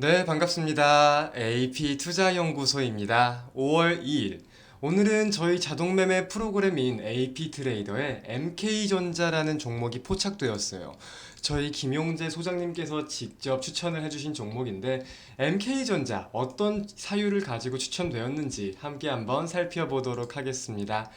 네, 반갑습니다. AP 투자연구소입니다. 5월 2일. 오늘은 저희 자동매매 프로그램인 AP 트레이더의 MK전자라는 종목이 포착되었어요. 저희 김용재 소장님께서 직접 추천을 해주신 종목인데, MK전자 어떤 사유를 가지고 추천되었는지 함께 한번 살펴보도록 하겠습니다.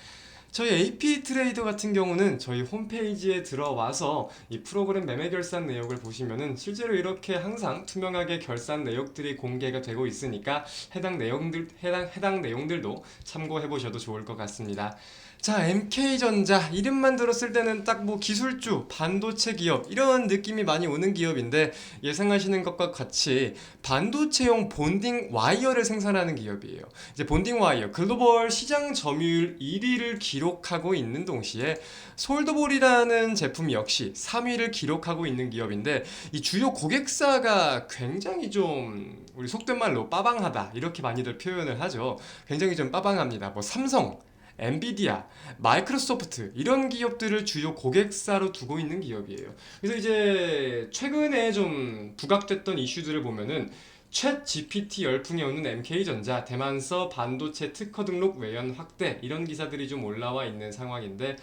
저희 AP 트레이더 같은 경우는 저희 홈페이지에 들어와서 이 프로그램 매매 결산 내역을 보시면은 실제로 이렇게 항상 투명하게 결산 내역들이 공개가 되고 있으니까 해당 내용들 해당 해당 내용들도 참고해 보셔도 좋을 것 같습니다. 자, MK전자 이름만 들었을 때는 딱 뭐 기술주, 반도체 기업 이런 느낌이 많이 오는 기업인데 예상하시는 것과 같이 반도체용 본딩 와이어를 생산하는 기업이에요. 이제 본딩 와이어 글로벌 시장 점유율 1위를 기록하고 있는 동시에 솔더볼이라는 제품 역시 3위를 기록하고 있는 기업인데 이 주요 고객사가 굉장히 좀 우리 속된 말로 빠방하다 이렇게 많이들 표현을 하죠. 굉장히 좀 빠방합니다. 뭐 삼성 엔비디아, 마이크로소프트 이런 기업들을 주요 고객사로 두고 있는 기업이에요. 그래서 이제 최근에 좀 부각됐던 이슈들을 보면은 챗 GPT 열풍이 오는 MK전자, 대만서 반도체 특허 등록 외연 확대 이런 기사들이 좀 올라와 있는 상황인데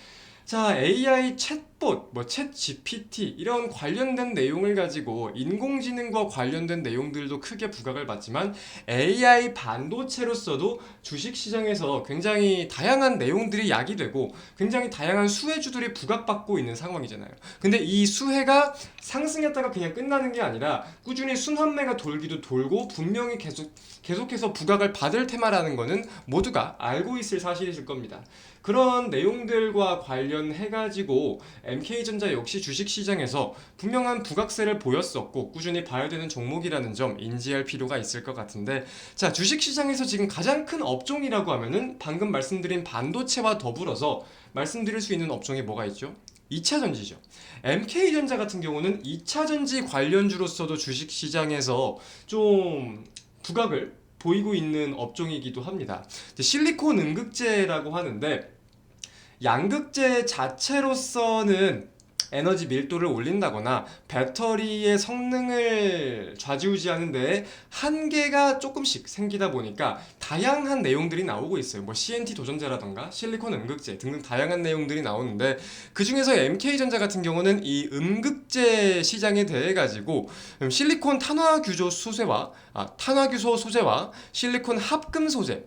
자, AI 챗 봇, 뭐챗 GPT 이런 관련된 내용을 가지고 인공지능과 관련된 내용들도 크게 부각을 받지만 AI 반도체로서도 주식 시장에서 굉장히 다양한 내용들이 야기되고 굉장히 다양한 수혜주들이 부각받고 있는 상황이잖아요. 근데 이 수혜가 상승했다가 그냥 끝나는 게 아니라 꾸준히 순환매가 돌기도 돌고 분명히 계속 계속해서 부각을 받을 테마라는 거는 모두가 알고 있을 사실이실 겁니다. 그런 내용들과 관련해 가지고 MK전자 역시 주식시장에서 분명한 부각세를 보였었고 꾸준히 봐야 되는 종목이라는 점 인지할 필요가 있을 것 같은데 자 주식시장에서 지금 가장 큰 업종이라고 하면은 방금 말씀드린 반도체와 더불어서 말씀드릴 수 있는 업종이 뭐가 있죠? 2차 전지죠. MK전자 같은 경우는 2차 전지 관련주로서도 주식 시장에서 좀 부각을 보이고 있는 업종이기도 합니다. 실리콘 음극재라고 하는데 양극재 자체로서는 에너지 밀도를 올린다거나 배터리의 성능을 좌지우지하는 데 한계가 조금씩 생기다 보니까 다양한 내용들이 나오고 있어요. 뭐 CNT 도전제라던가 실리콘 음극재 등등 다양한 내용들이 나오는데 그 중에서 MK전자 같은 경우는 이 음극재 시장에 대해 가지고 실리콘 탄화규조 소재와 아, 탄화규소 소재와 실리콘 합금 소재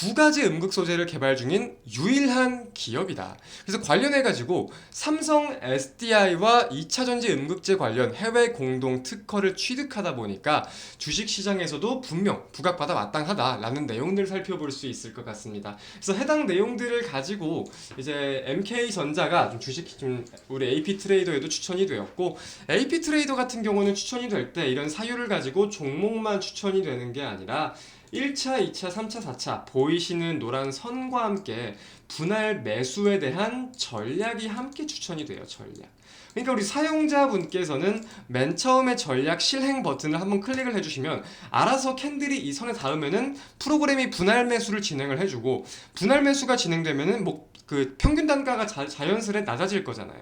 두 가지 음극 소재를 개발 중인 유일한 기업이다. 그래서 관련해 가지고 삼성 SDI와 2차 전지 음극재 관련 해외 공동 특허를 취득하다 보니까 주식 시장에서도 분명 부각받아 마땅하다라는 내용들을 살펴볼 수 있을 것 같습니다. 그래서 해당 내용들을 가지고 이제 MK 전자가 좀 주식 좀 우리 AP 트레이더에도 추천이 되었고 AP 트레이더 같은 경우는 추천이 될 때 이런 사유를 가지고 종목만 추천이 되는 게 아니라 1차, 2차, 3차, 4차 보이시는 노란 선과 함께 분할 매수에 대한 전략이 함께 추천이 돼요. 전략. 그러니까 우리 사용자분께서는 맨 처음에 전략 실행 버튼을 한번 클릭을 해주시면 알아서 캔들이 이 선에 닿으면은 프로그램이 분할 매수를 진행을 해주고 분할 매수가 진행되면은 뭐 그 평균 단가가 자, 자연스레 낮아질 거잖아요.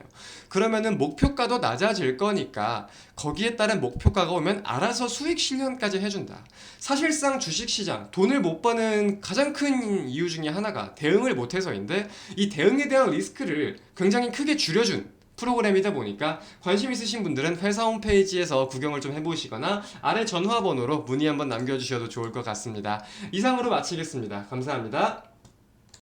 그러면은 목표가도 낮아질 거니까 거기에 따른 목표가가 오면 알아서 수익 실현까지 해준다. 사실상 주식시장 돈을 못 버는 가장 큰 이유 중에 하나가 대응을 못해서인데 이 대응에 대한 리스크를 굉장히 크게 줄여준 프로그램이다 보니까 관심 있으신 분들은 회사 홈페이지에서 구경을 좀 해보시거나 아래 전화번호로 문의 한번 남겨주셔도 좋을 것 같습니다. 이상으로 마치겠습니다. 감사합니다.